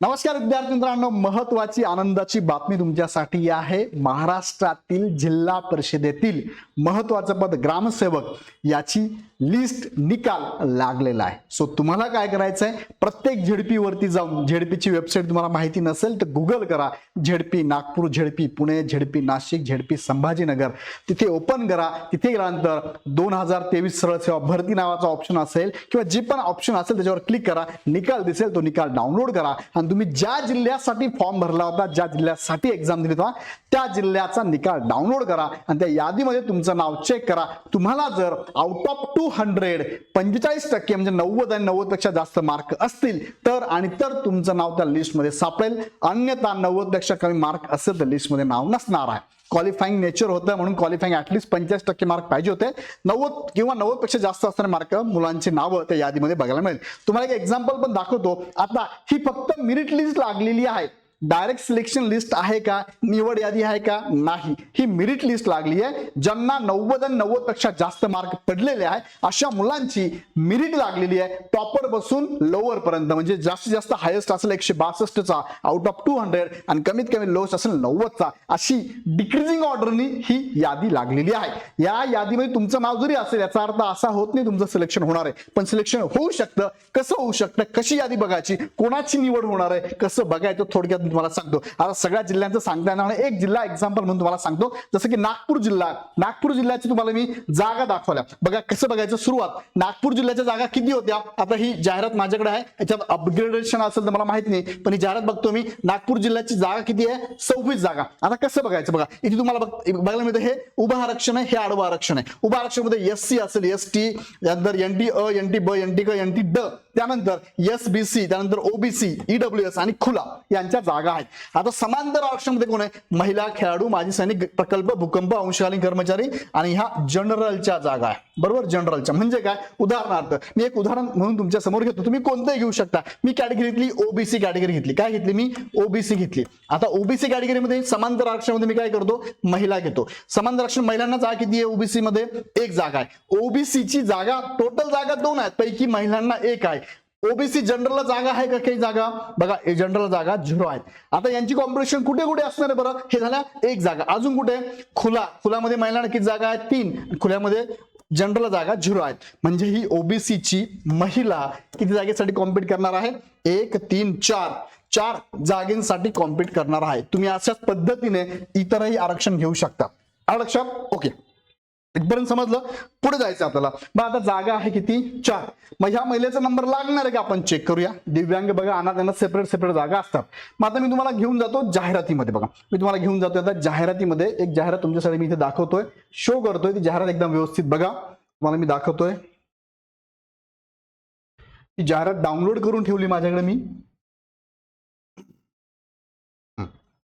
नमस्कार विद्यार्थी मित्रांनो महत्वाची आनंदाची बातमी तुमच्यासाठी आहे महाराष्ट्रातील जिल्हा परिषदेतील महत्वाचं पद ग्रामसेवक याची लिस्ट निकाल लागलेला आहे. सो तुम्हाला काय करायचं आहे प्रत्येक झेडपी वरती जाऊन झेडपीची वेबसाईट तुम्हाला माहिती नसेल तर गुगल करा. ZP Nagpur ZP Pune ZP Nashik ZP Sambhajinagar. तिथे ओपन करा. तिथे गेल्यानंतर दोन हजार तेवीस सरळ सेवा भरती नावाचा ऑप्शन असेल किंवा जे पण ऑप्शन असेल त्याच्यावर क्लिक करा. निकाल दिसेल तो निकाल डाउनलोड करा. आणि तुम्ही ज्या जिल्ह्यासाठी फॉर्म भरला होता ज्या जिल्ह्यासाठी एक्झाम दिली होता त्या जिल्ह्याचा निकाल डाउनलोड करा आणि त्या यादीमध्ये तुमचं नाव चेक करा. तुम्हाला जर आउट ऑफ टू हंड्रेड पंचेचाळीस टक्के म्हणजे नव्वद आणि नव्वदपेक्षा जास्त मार्क असतील तर आणि तर तुमचं नाव त्या लिस्टमध्ये सापडेल. अन्यथा नव्वदपेक्षा कमी मार्क असेल तर लिस्टमध्ये नाव नसणार आहे. क्वालिफाईंग नेचर होतं म्हणून क्वालिफाईंग ऍटलीस्ट पंचेचाळीस टक्के मार्क पाहिजे होते. नव्वद किंवा नव्वदपेक्षा जास्त असणारे मार्क मुलांची नावं त्या यादीमध्ये बघायला मिळेल. तुम्हाला एक एक्झाम्पल पण दाखवतो. आता ही फक्त मेरिट लिस्ट लागलेली आहे डायरेक्ट सिलेक्शन लिस्ट आहे का? निवड यादी आहे का? नाही. ही मेरिट लिस्ट लागली आहे. ज्यांना नव्वद आणि नव्वदपेक्षा जास्त मार्क पडलेले आहे अशा मुलांची मेरिट लागलेली आहे. टॉपर बसून लोअर पर्यंत म्हणजे जास्तीत जास्त हायेस्ट असेल एकशे बासष्टचा आउट ऑफ टू हंड्रेड आणि कमीत कमी लोएस्ट असेल नव्वदचा अशी डिक्रीजिंग ऑर्डरनी ही यादी लागलेली आहे. या यादीमध्ये तुमचं नाव जरी असेल याचा अर्थ असा होत नाही तुमचं सिलेक्शन होणार आहे. पण सिलेक्शन होऊ शकतं. कसं होऊ शकतं? कशी यादी बघायची? कोणाची निवड होणार आहे? कसं बघायचं? थोडक्यात मी तुम्हाला सांगतो. आता सगळ्या जिल्ह्यांचं सांगता येणार एक जिल्हा एक्झाम्पल म्हणून तुम्हाला सांगतो. जसं की नागपूर जिल्हा. नागपूर जिल्ह्याची तुम्हाला मी जागा दाखवल्या. बघा कसं बघायचं सुरुवात. नागपूर जिल्ह्याच्या जागा किती होत्या? आता ही जाहिरात माझ्याकडे आहे. याच्यात अपग्रेडेशन असेल तर मला माहिती नाही. पण ही जाहिरात बघतो मी. नागपूर जिल्ह्याची जागा किती आहे? सव्वीस जागा. आता कसं बघायचं बघा. इथे तुम्हाला बघ- बघायला मिळतं हे उभं आरक्षण आहे हे आडवं आरक्षण आहे. उभं आरक्षणमध्ये एस सी असेल एस टी त्यानंतर एन टी अ एन टी ब एन टी क एन टी ड. त्यानंतर एस बी सी त्यानंतर ओबीसी ईडब्ल्यू एस आणि खुला यांच्या जागा आहेत. आता समांतर आरक्षणामध्ये कोण आहे? महिला खेळाडू माजी सैनिक प्रकल्प भूकंप अंशकालीन कर्मचारी आणि ह्या जनरलच्या जागा आहे बरोबर? जनरलच्या. म्हणजे काय? उदाहरणार्थ मी एक उदाहरण म्हणून तुमच्यासमोर घेतो. तुम्ही कोणतंही घेऊ शकता. मी कॅटेगरी घेतली ओबीसी कॅटेगरी घेतली. काय घेतली मी? ओबीसी घेतली. आता ओबीसी कॅटेगरीमध्ये समांतर आरक्षणामध्ये मी काय करतो? महिला घेतो. समांतर आरक्षण महिलांना जागा किती आहे ओबीसी मध्ये? एक जागा आहे. ओबीसीची जागा टोटल जागा दोन आहेत. पैकी महिलांना एक आहे. ओबीसी जनरलला जागा आहे का? काही जागा? बघा जनरल जागा झिरो आहेत. आता यांची कॉम्पिटिशन कुठे कुठे असणार आहे बरं? हे झाल्या एक जागा. अजून कुठे? खुला. खुलामध्ये महिलांना किती जागा आहेत? तीन. खुल्यामध्ये जनरल जागा झिरो आहेत. म्हणजे ही ओबीसीची महिला किती जागेसाठी कॉम्पिट करणार आहे? एक तीन चार. चार जागेसाठी कॉम्पिट करणार आहे. तुम्ही अशाच पद्धतीने इतरही आरक्षण घेऊ शकता. आरक्षण? ओके. इथपर्यंत समजलं? पुढे जायचं आपल्याला. मग आता जागा आहे किती? चार. मग ह्या महिलेचा नंबर लागणार आहे का? आपण चेक करूया. दिव्यांग बघा अनाथ त्यांना सेपरेट सेपरेट जागा असतात. मग आता मी तुम्हाला घेऊन जातो जाहिरातीमध्ये बघा. मी तुम्हाला घेऊन जातो आता जाहिरातीमध्ये. एक जाहिरात तुमच्यासाठी मी इथे दाखवतोय. शो करतोय. ती जाहिरात एकदम व्यवस्थित बघा. तुम्हाला मी दाखवतोय. ती जाहिरात डाउनलोड करून ठेवली माझ्याकडे मी.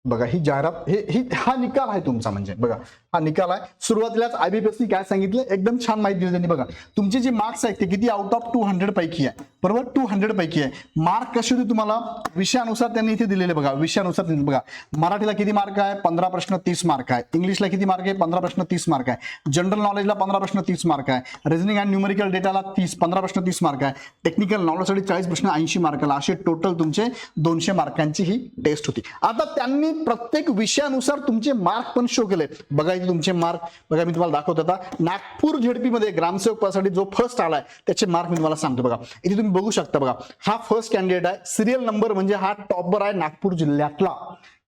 बघा ही जाहिरात हे ही हा निकाल आहे तुमचा म्हणजे. बघा हा निकाल आहे. सुरुवातीलाच आयबीपीएससी काय सांगितलं? एकदम छान माहिती दिली त्यांनी. बघा तुमचे जे मार्क्स आहेत ते किती आउट ऑफ टू हंड्रेड पैकी आहे. बरोबर? टू हंड्रेड पैकी आहे. मार्क कसे होते तुम्हाला? विषयानुसार त्यांनी इथे दिलेले बघा विषयानुसार बघा. मराठीला किती मार्क आहे? पंधरा प्रश्न तीस मार्क आहे. इंग्लिशला किती मार्क आहे? पंधरा प्रश्न तीस मार्क आहे. जनरल नॉलेजला पंधरा प्रश्न तीस मार्क आहे. रिझनिंग अँड न्यूमेरिकल डेटाला तीस पंधरा प्रश्न तीस मार्क आहे. टेक्निकल नॉलेजसाठी चाळीस प्रश्न ऐंशी मार्काला असे टोटल तुमचे दोनशे मार्कांची ही टेस्ट होती. आता त्यांनी प्रत्येक विषयानुसार तुमचे मार्क पण शो केले. बघा इथे तुमचे मार्क. बघा मी तुम्हाला दाखवत होता नागपूर झेडपी मध्ये ग्रामसेवक पदासाठी जो फर्स्ट आलाय त्याचे मार्क मी तुम्हाला सांगतो बघा. इथे तुम्ही बघू शकता बघा. हा फर्स्ट कॅन्डिडेट आहे. सिरियल नंबर म्हणजे हा टॉपर आहे नागपूर जिल्ह्यातला.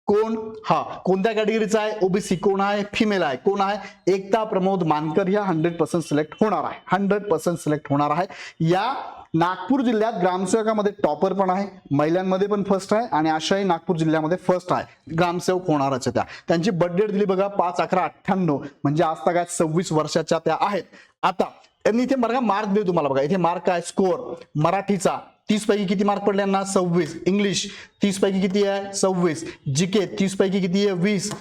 कोण? हा. कोणत्या कॅटेगरीचा आहे? ओबीसी कोण आहे? फिमेल आहे. कोण आहे? एकता प्रमोद मानकर. या हंड्रेड पर्सेंट सिलेक्ट होणार आहे. हंड्रेड पर्सेंट सिलेक्ट होणार आहे. या नागपूर जिल्ह्यात ग्रामसेवकामध्ये टॉपर पण आहे महिलांमध्ये पण फर्स्ट आहे आणि आशाही नागपूर जिल्ह्यामध्ये फर्स्ट आहे. ग्रामसेवक होणारच त्या. त्यांची बर्थडेट दिली बघा पाच अकरा अठ्ठ्याण्णव म्हणजे आज काय सव्वीस वर्षाच्या त्या आहेत. आता त्यांनी इथे बघा मार्क देऊ तुम्हाला बघा. इथे मार्क आहे स्कोअर मराठीचा. तीस पैकी किती मार्क पडले यांना? सव्वीस. इंग्लिश तीस पैकी किती आहे? सव्वीस. जीके तीस पैकी किती आहे? वीस.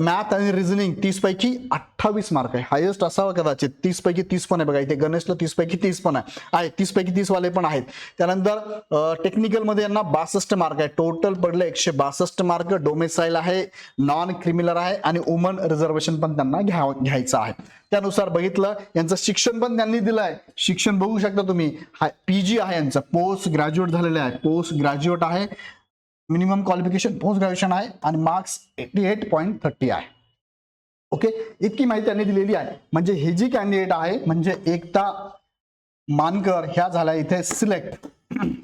मॅथ आणि रिझनिंग तीस पैकी अठ्ठावीस मार्क आहे. हायेस्ट असावा कदाचित. तीस पैकी तीस पण आहे बघा. इथे गणेशला तीस पैकी तीस पण आहे. आहे. तीस पैकी तीस वाले पण आहेत. त्यानंतर टेक्निकलमध्ये यांना बासष्ट मार्क आहे. टोटल पडले एकशे बासष्ट मार्क डोमेसाईल आहे. नॉन क्रिमिनल आहे. आणि वुमन रिझर्वेशन पण त्यांना घ्या घ्यायचं आहे. त्यानुसार बघितलं. यांचं शिक्षण पण त्यांनी दिलं आहे शिक्षण बघू शकता तुम्ही. पीजी आहे यांचं. पोस्ट ग्रॅज्युएट झालेले आहे. पोस्ट ग्रॅज्युएट आहे. मिनिमम क्वालिफिकेशन पोस्ट ग्रॅज्युएशन आहे आणि marks eighty eight point thirty आहे. ओके इतकी माहिती त्यांनी दिलेली आहे. म्हणजे हे जी कॅन्डिडेट आहे म्हणजे एकता मानकर ह्या झाल्या इथे सिलेक्ट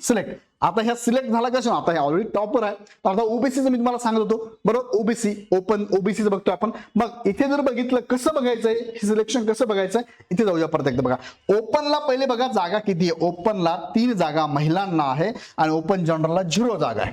सिलेक्ट आता ह्या सिलेक्ट झाला कशा आता हे ऑलरेडी टॉपर आहे. तर आता ओबीसीचं मी तुम्हाला सांगत होतो. बरोबर? ओबीसी ओपन ओबीसीचं बघतोय आपण. मग इथे जर बघितलं कसं बघायचंय? हे सिलेक्शन कसं बघायचंय? इथे जाऊया परत एकदा बघा. ओपनला पहिले बघा जागा किती आहे? ओपनला तीन जागा महिलांना आहे आणि ओपन जनरलला झिरो जागा आहे.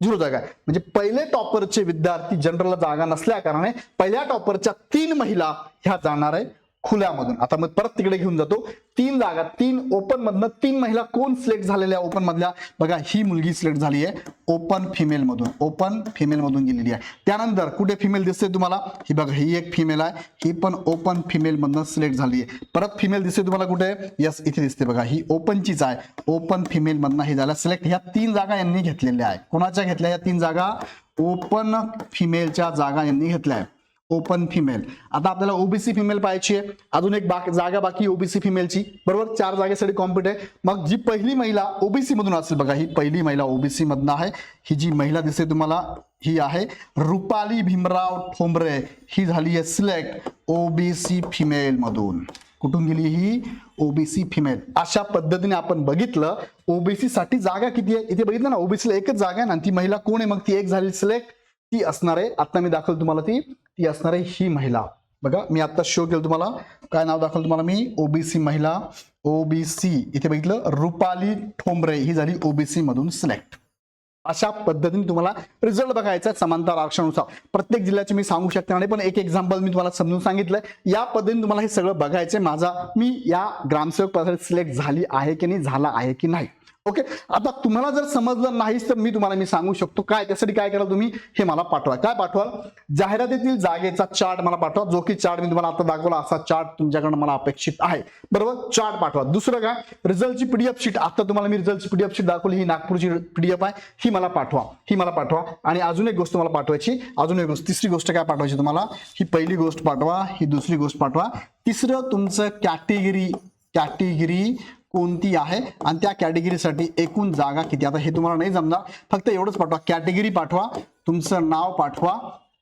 झिरो जागा आहे. म्हणजे पहिले टॉपरचे विद्यार्थी जनरलला जागा नसल्या कारणाने पहिल्या टॉपरच्या तीन महिला ह्या जाणार आहे. खुल्यामधून. आता मग परत तिकडे घेऊन जातो. तीन जागा तीन ओपन मधनं तीन महिला कोण सिलेक्ट झालेल्या ओपन मधल्या? बघा ही मुलगी सिलेक्ट झाली आहे. ओपन फिमेल मधून. ओपन फिमेल मधून गेलेली आहे. त्यानंतर कुठे फिमेल दिसते तुम्हाला? ही बघा ही एक फिमेल आहे. ही पण ओपन फिमेल मधनं सिलेक्ट झाली आहे. परत फिमेल दिसते तुम्हाला कुठे? यस इथे दिसते बघा. ही ओपनचीच आहे. ओपन फिमेल मधनं हे झालं. सिलेक्ट ह्या तीन जागा यांनी घेतलेल्या आहे कोणाच्या घेतल्या या तीन जागा? ओपन फिमेलच्या जागा यांनी घेतल्या आहे ओपन फिमेल आता आपल्याला ओबीसी फिमेल पाहायची आहे. अजून एक बाकी जागा बाकी ओबीसी फिमेलची बरोबर? चार जागेसाठी कॉम्पिट आहे. मग जी पहिली महिला ओबीसी मधून असेल बघा ही पहिली महिला ओबीसी मधनं आहे. ही जी महिला दिसते तुम्हाला ही आहे रुपाली भीमराव ठोंबरे. ही झाली आहे सिलेक्ट ओबीसी फिमेल मधून. कुठून गेली ही? ओबीसी फिमेल अशा पद्धतीने आपण बघितलं ओबीसी साठी जागा किती आहे? इथे बघितलं ना ओबीसीला एकच जागा आहे ना ती महिला कोण आहे? मग ती एक झाली सिलेक्ट ती असणार आहे. आता मी दाखल तुम्हाला ती. ती असणार आहे ही महिला. बघा मी आता शो केलं तुम्हाला. काय नाव दाखवलं तुम्हाला मी? ओबीसी महिला. ओबीसी इथे बघितलं? रुपाली ठोंबरे. ही झाली ओबीसी मधून सिलेक्ट अशा पद्धतीने तुम्हाला रिझल्ट बघायचा आहे समांतर आरक्षणानुसार. प्रत्येक जिल्ह्याचे मी सांगू शकते आणि पण एक एक्झाम्पल मी तुम्हाला समजून सांगितलंय. या पद्धतीने तुम्हाला हे सगळं बघायचं माझा मी या ग्रामसेवक पदासाठी सिलेक्ट झाली आहे की नाही? झाला आहे की नाही? ओके आता तुम्हाला जर समजलं नाहीच तर मी तुम्हाला मी सांगू शकतो काय त्यासाठी काय करा तुम्ही? हे मला पाठवा. काय पाठवाल? जाहिरातीतील जागेचा चार्ट मला पाठवा जो की चार्ट मी तुम्हाला आता दाखवला असा चार्ट तुमच्याकडनं मला अपेक्षित आहे. बरोबर? चार्ट पाठवा. दुसरं काय रिझल्टची पीडीएफ शीट आता तुम्हाला मी रिझल्टची पीडीएफ शीट दाखवली ही नागपूरची पीडीएफ आहे ही मला पाठवा. ही मला पाठवा. आणि अजून एक गोष्ट मला पाठवायची अजून एक गोष्ट तिसरी गोष्ट काय पाठवायची तुम्हाला? ही पहिली गोष्ट पाठवा ही दुसरी गोष्ट पाठवा. तिसरं तुमचं कॅटेगरी कॅटेगरी कोणती आहे आणि त्या कॅटेगरीसाठी एकूण जागा किती आता हे तुम्हाला नाही जमणार. फक्त एवढंच पाठवा. कॅटेगरी पाठवा. तुमचं नाव पाठवा.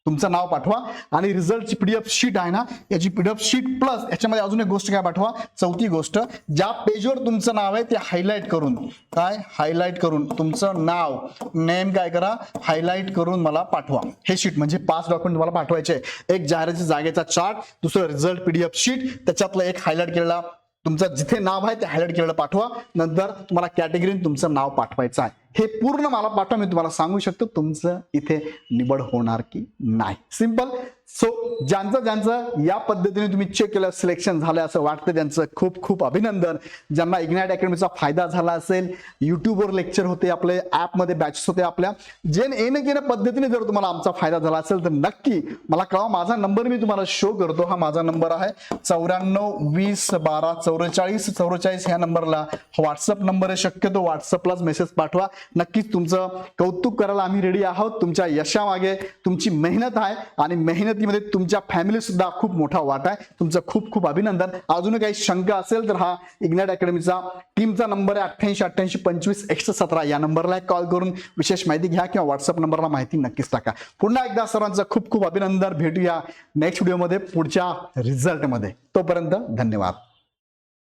तुमचं नाव पाठवा. आणि रिझल्टची पीडीएफ शीट आहे ना याची पीडीएफ शीट प्लस याच्यामध्ये अजून एक गोष्ट काय पाठवा? चौथी गोष्ट ज्या पेजवर तुमचं नाव आहे ते हायलाईट करून. काय? हायलाईट करून. तुमचं नाव. नेम काय करा? हायलाईट करून मला पाठवा. हे शीट म्हणजे पाच डॉक्युमेंट तुम्हाला पाठवायचे. एक जाहिराती जागेचा चार्ट दुसरं रिझल्ट पीडीएफ शीट त्याच्यातलं एक हायलाईट केलेला तुमचं जिथे नाव आहे ते हायलाईट केलेलं पाठवा. नंतर तुम्हाला कॅटेगरीने तुमचं नाव पाठवायचं आहे. हे पूर्ण मला पाठवा मी तुम्हाला सांगू शकतो तुमचं इथे निवड होणार की नाही. सिंपल सो ज्यांचं ज्यांचं या पद्धतीने तुम्ही चेक केलं सिलेक्शन झालं असं वाटतं त्यांचं खूप खूप अभिनंदन. ज्यांना इग्नाइट अकॅडमीचा फायदा झाला असेल युट्यूबवर लेक्चर होते आपले ॲपमध्ये बॅचेस होते आपल्या. जे येणं गेल्या पद्धतीने जर तुम्हाला आमचा फायदा झाला असेल तर नक्की मला कळवा. माझा नंबर मी तुम्हाला शो करतो. हा माझा नंबर आहे चौऱ्याण्णव वीस बारा चौवेचाळीस चौवेचाळीस ह्या नंबरला व्हॉट्सअप नंबर आहे शक्यतो. व्हॉट्सअपलाच मेसेज पाठवा. नक्कीच तुमचं कौतुक करायला आम्ही रेडी आहोत. तुमच्या यशामागे तुमची मेहनत आहे आणि मेहनत निर्मितीमध्ये तुमच्या फॅमिली सुद्धा खूप मोठा वाटा आहे. तुमचं खूप खूप अभिनंदन. अजून काही शंका असेल तर हा इग्नाइट अकॅडमीचा टीमचा नंबर आहे. अठ्ठ्याऐंशी अठ्ठ्याऐंशी पंचवीस एकशे सतरा या नंबरला कॉल करून विशेष माहिती घ्या किंवा व्हॉट्सअप नंबरला माहिती नक्कीच टाका. पुन्हा एकदा सर्वांचं खूप खूप अभिनंदन. भेटूया नेक्स्ट व्हिडिओमध्ये पुढच्या रिझल्टमध्ये तोपर्यंत धन्यवाद.